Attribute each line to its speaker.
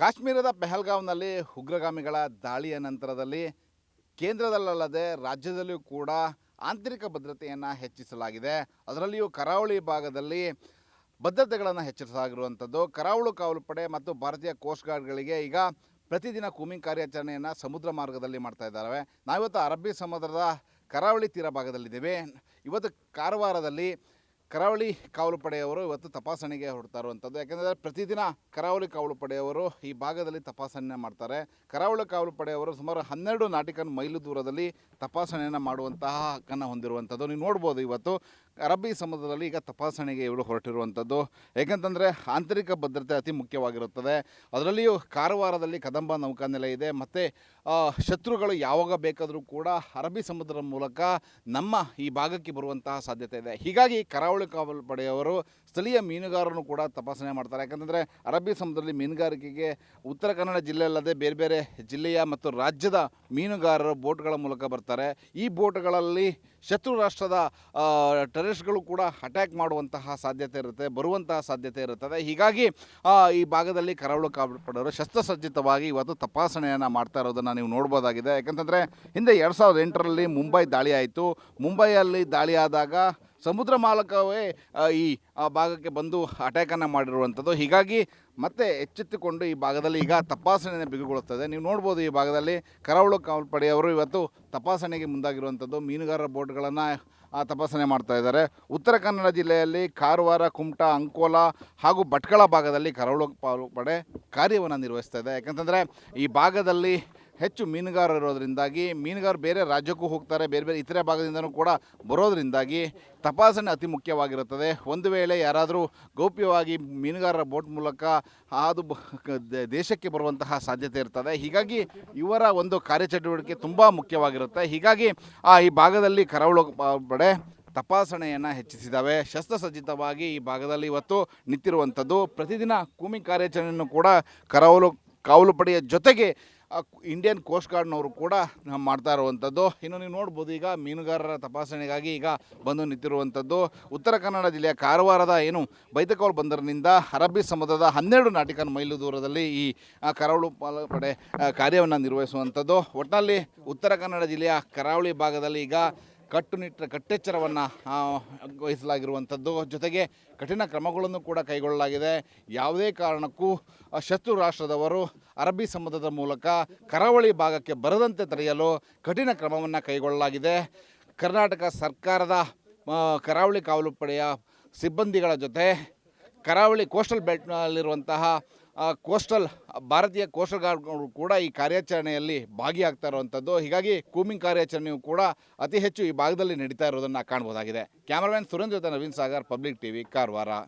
Speaker 1: ಕಾಶ್ಮೀರದ ಪೆಹಲ್ಗಾಂವ್ನಲ್ಲಿ ಉಗ್ರಗಾಮಿಗಳ ದಾಳಿಯ ನಂತರದಲ್ಲಿ ಕೇಂದ್ರದಲ್ಲದೆ ರಾಜ್ಯದಲ್ಲಿಯೂ ಕೂಡ ಆಂತರಿಕ ಭದ್ರತೆಯನ್ನು ಹೆಚ್ಚಿಸಲಾಗಿದೆ. ಅದರಲ್ಲಿಯೂ ಕರಾವಳಿ ಭಾಗದಲ್ಲಿ ಭದ್ರತೆಗಳನ್ನು ಹೆಚ್ಚಿಸಲಾಗಿರುವಂಥದ್ದು ಕರಾವಳು ಕಾವಲು ಪಡೆ ಮತ್ತು ಭಾರತೀಯ ಕೋಸ್ಟ್ ಗಾರ್ಡ್ಗಳಿಗೆ ಈಗ ಪ್ರತಿದಿನ ಕೂಮಿಂಗ್ ಕಾರ್ಯಾಚರಣೆಯನ್ನು ಸಮುದ್ರ ಮಾರ್ಗದಲ್ಲಿ ಮಾಡ್ತಾ ಇದ್ದಾರೆ ನಾವಿವತ್ತು ಅರಬ್ಬಿ ಸಮುದ್ರದ ಕರಾವಳಿ ತೀರ ಭಾಗದಲ್ಲಿದ್ದೇವೆ. ಇವತ್ತು ಕಾರವಾರದಲ್ಲಿ ಕರಾವಳಿ ಕಾವಲು ಪಡೆಯವರು ಇವತ್ತು ತಪಾಸಣೆಗೆ ಹೊರಡ್ತಾ ಇರುವಂಥದ್ದು. ಯಾಕೆಂದರೆ ಪ್ರತಿದಿನ ಕರಾವಳಿ ಕಾವಲು ಪಡೆಯವರು ಈ ಭಾಗದಲ್ಲಿ ತಪಾಸಣೆ ಮಾಡ್ತಾರೆ. ಕರಾವಳಿ ಕಾವಲು ಪಡೆಯವರು ಸುಮಾರು ಹನ್ನೆರಡು ನಾಟಿಕನ್ ಮೈಲು ದೂರದಲ್ಲಿ ತಪಾಸಣೆಯನ್ನು ಮಾಡುವಂತಹ ಹಕ್ಕನ್ನು ಹೊಂದಿರುವಂಥದ್ದು. ನೀವು ನೋಡ್ಬೋದು ಇವತ್ತು ಅರಬ್ಬಿ ಸಮುದ್ರದಲ್ಲಿ ಈಗ ತಪಾಸಣೆಗೆ ಇವರು ಹೊರಟಿರುವಂಥದ್ದು. ಏಕೆಂತಂದರೆ ಆಂತರಿಕ ಭದ್ರತೆ ಅತಿ ಮುಖ್ಯವಾಗಿರುತ್ತದೆ. ಅದರಲ್ಲಿಯೂ ಕಾರವಾರದಲ್ಲಿ ಕದಂಬ ನೌಕಾನೆಲೆ ಇದೆ. ಮತ್ತು ಶತ್ರುಗಳು ಯಾವಾಗ ಬೇಕಾದರೂ ಕೂಡ ಅರಬ್ಬಿ ಸಮುದ್ರದ ಮೂಲಕ ನಮ್ಮ ಈ ಭಾಗಕ್ಕೆ ಬರುವಂತಹ ಸಾಧ್ಯತೆ ಇದೆ. ಹೀಗಾಗಿ ಕರಾವಳಿ ಕಾವಲು ಪಡೆಯವರು ಸ್ಥಳೀಯ ಮೀನುಗಾರರನ್ನು ಕೂಡ ತಪಾಸಣೆ ಮಾಡ್ತಾರೆ. ಯಾಕಂದರೆ ಅರಬ್ಬಿ ಸಮುದ್ರದಲ್ಲಿ ಮೀನುಗಾರಿಕೆಗೆ ಉತ್ತರ ಕನ್ನಡ ಜಿಲ್ಲೆ ಅಲ್ಲದೆ ಬೇರೆ ಬೇರೆ ಜಿಲ್ಲೆಯ ಮತ್ತು ರಾಜ್ಯದ ಮೀನುಗಾರರು ಬೋಟ್ಗಳ ಮೂಲಕ ಬರ್ತಾರೆ. ಈ ಬೋಟ್ಗಳಲ್ಲಿ ಶತ್ರು ರಾಷ್ಟ್ರದ ಆ, ಟೆರರಿಸ್ಟ್ಗಳು ಕೂಡ ಅಟ್ಯಾಕ್ ಮಾಡುವಂತಹ ಸಾಧ್ಯತೆ ಇರುತ್ತೆ, ಬರುವಂತಹ ಸಾಧ್ಯತೆ ಇರುತ್ತದೆ. ಹೀಗಾಗಿ ಈ ಭಾಗದಲ್ಲಿ ಕರಾವಳಿ ಕಾವಲು ಶಸ್ತ್ರಸಜ್ಜಿತವಾಗಿ ಇವತ್ತು ತಪಾಸಣೆಯನ್ನು ಮಾಡ್ತಾ ಇರೋದನ್ನು ನೀವು ನೋಡ್ಬೋದಾಗಿದೆ. ಯಾಕಂತಂದರೆ, ಹಿಂದೆ ಎರಡು ಸಾವಿರದ ಎಂಟರಲ್ಲಿ ಮುಂಬೈ ದಾಳಿ ಆಯಿತು. ಮುಂಬೈಯಲ್ಲಿ ದಾಳಿ ಆದಾಗ ಸಮುದ್ರ ಮಾಲಕವೇ ಈ ಭಾಗಕ್ಕೆ ಬಂದು ಅಟ್ಯಾಕನ್ನು ಮಾಡಿರುವಂಥದ್ದು. ಹೀಗಾಗಿ ಮತ್ತೆ ಎಚ್ಚೆತ್ತುಕೊಂಡು ಈ ಭಾಗದಲ್ಲಿ ಈಗ ತಪಾಸಣೆಯನ್ನು ಬಿಗುಗೊಳ್ಳುತ್ತದೆ ನೀವು ನೋಡ್ಬೋದು ಈ ಭಾಗದಲ್ಲಿ ಕರಾವಳು ಕಾವಲು ಪಡೆಯವರು ಇವತ್ತು ತಪಾಸಣೆಗೆ ಮುಂದಾಗಿರುವಂಥದ್ದು. ಮೀನುಗಾರರ ಬೋಟ್ಗಳನ್ನು ತಪಾಸಣೆ ಮಾಡ್ತಾ ಇದ್ದಾರೆ. ಉತ್ತರ ಕನ್ನಡ ಜಿಲ್ಲೆಯಲ್ಲಿ ಕಾರವಾರ, ಕುಮಟಾ, ಅಂಕೋಲ ಹಾಗೂ ಭಟ್ಕಳ ಭಾಗದಲ್ಲಿ ಕರಾವಳು ಪಡೆ ಕಾರ್ಯವನ್ನು ನಿರ್ವಹಿಸ್ತಾ ಇದೆ. ಯಾಕಂತಂದರೆ ಈ ಭಾಗದಲ್ಲಿ ಹೆಚ್ಚು ಮೀನುಗಾರರು ಇರೋದರಿಂದಾಗಿ ಮೀನುಗಾರರು ಬೇರೆ ರಾಜ್ಯಕ್ಕೂ ಹೋಗ್ತಾರೆ, ಬೇರೆ ಬೇರೆ ಇತರೆ ಭಾಗದಿಂದನೂ ಕೂಡ ಬರೋದರಿಂದಾಗಿ ತಪಾಸಣೆ ಅತಿ ಮುಖ್ಯವಾಗಿರುತ್ತದೆ. ಒಂದು ವೇಳೆ ಯಾರಾದರೂ ಗೌಪ್ಯವಾಗಿ ಮೀನುಗಾರರ ಬೋಟ್ ಮೂಲಕ ಅದು ದೇಶಕ್ಕೆ ಬರುವಂತಹ ಸಾಧ್ಯತೆ ಇರ್ತದೆ. ಹೀಗಾಗಿ ಇವರ ಒಂದು ಕಾರ್ಯಚಟುವಟಿಕೆ ತುಂಬ ಮುಖ್ಯವಾಗಿರುತ್ತೆ. ಹೀಗಾಗಿ ಆ, ಈ ಭಾಗದಲ್ಲಿ ಕರಾವಳಿ ಪಡೆ ತಪಾಸಣೆಯನ್ನು ಹೆಚ್ಚಿಸಿದ್ದಾವೆ. ಶಸ್ತ್ರಸಜ್ಜಿತವಾಗಿ ಈ ಭಾಗದಲ್ಲಿ ಇವತ್ತು ನಿಂತಿರುವಂಥದ್ದು. ಪ್ರತಿದಿನ ಕೂಮಿ ಕಾರ್ಯಾಚರಣೆಯನ್ನು ಕೂಡ ಕರಾವಲು ಕಾವಲು ಪಡೆಯ ಜೊತೆಗೆ ಇಂಡಿಯನ್ ಕೋಸ್ಟ್ ಗಾರ್ಡ್ನವರು ಕೂಡ ಮಾಡ್ತಾ ಇರುವಂಥದ್ದು. ಇನ್ನು ನೀವು ನೋಡ್ಬೋದು ಈಗ ಮೀನುಗಾರರ ತಪಾಸಣೆಗಾಗಿ ಈಗ ಬಂದು ನಿಂತಿರುವಂಥದ್ದು. ಉತ್ತರ ಕನ್ನಡ ಜಿಲ್ಲೆಯ ಕಾರವಾರದ ಏನು ಬೈತಕೋಲ್ ಬಂದರಿನಿಂದ ಅರಬ್ಬಿ ಸಮುದ್ರದ ಹನ್ನೆರಡು ನಾಟಿಕನ್ ಮೈಲು ದೂರದಲ್ಲಿ ಈ ಕರಾವಳಿ ಪಡೆ ಕಾರ್ಯವನ್ನು ನಿರ್ವಹಿಸುವಂಥದ್ದು. ಒಟ್ಟಿನಲ್ಲಿ ಉತ್ತರ ಕನ್ನಡ ಜಿಲ್ಲೆಯ ಕರಾವಳಿ ಭಾಗದಲ್ಲಿ ಈಗ ಕಟ್ಟುನಿಟ್ಟ ಕಟ್ಟೆಚ್ಚರವನ್ನು ವಹಿಸಲಾಗಿರುವಂಥದ್ದು. ಜೊತೆಗೆ ಕಠಿಣ ಕ್ರಮಗಳನ್ನು ಕೂಡ ಕೈಗೊಳ್ಳಲಾಗಿದೆ. ಯಾವುದೇ ಕಾರಣಕ್ಕೂ ಶತ್ರು ರಾಷ್ಟ್ರದವರು ಅರಬ್ಬಿ ಸಮುದ್ರದ ಮೂಲಕ ಕರಾವಳಿ ಭಾಗಕ್ಕೆ ಬರದಂತೆ ತಡೆಯಲು ಕಠಿಣ ಕ್ರಮವನ್ನು ಕೈಗೊಳ್ಳಲಾಗಿದೆ. ಕರ್ನಾಟಕ ಸರ್ಕಾರದ ಕರಾವಳಿ ಕಾವಲು ಪಡೆಯ ಸಿಬ್ಬಂದಿಗಳ ಜೊತೆ ಕರಾವಳಿ ಕೋಸ್ಟಲ್ ಬೆಲ್ಟ್ನಲ್ಲಿರುವಂತಹ ಕೋಸ್ಟಲ್, ಭಾರತೀಯ ಕೋಸ್ಟಲ್ ಗಾರ್ಡ್ಗಳು ಕೂಡ ಈ ಕಾರ್ಯಾಚರಣೆಯಲ್ಲಿ ಭಾಗಿಯಾಗ್ತಾ ಇರುವಂಥದ್ದು. ಹೀಗಾಗಿ ಕೂಮಿಂಗ್ ಕಾರ್ಯಾಚರಣೆಯು ಕೂಡ ಅತಿ ಹೆಚ್ಚು ಈ ಭಾಗದಲ್ಲಿ ನಡೀತಾ ಇರೋದನ್ನು ಕಾಣಬಹುದಾಗಿದೆ. ಕ್ಯಾಮರಾಮನ್ ಸುರೇಂದ್ರ ಜೊತೆ ನವೀನ್ ಸಾಗರ್, ಪಬ್ಲಿಕ್ ಟಿವಿ, ಕಾರವಾರ.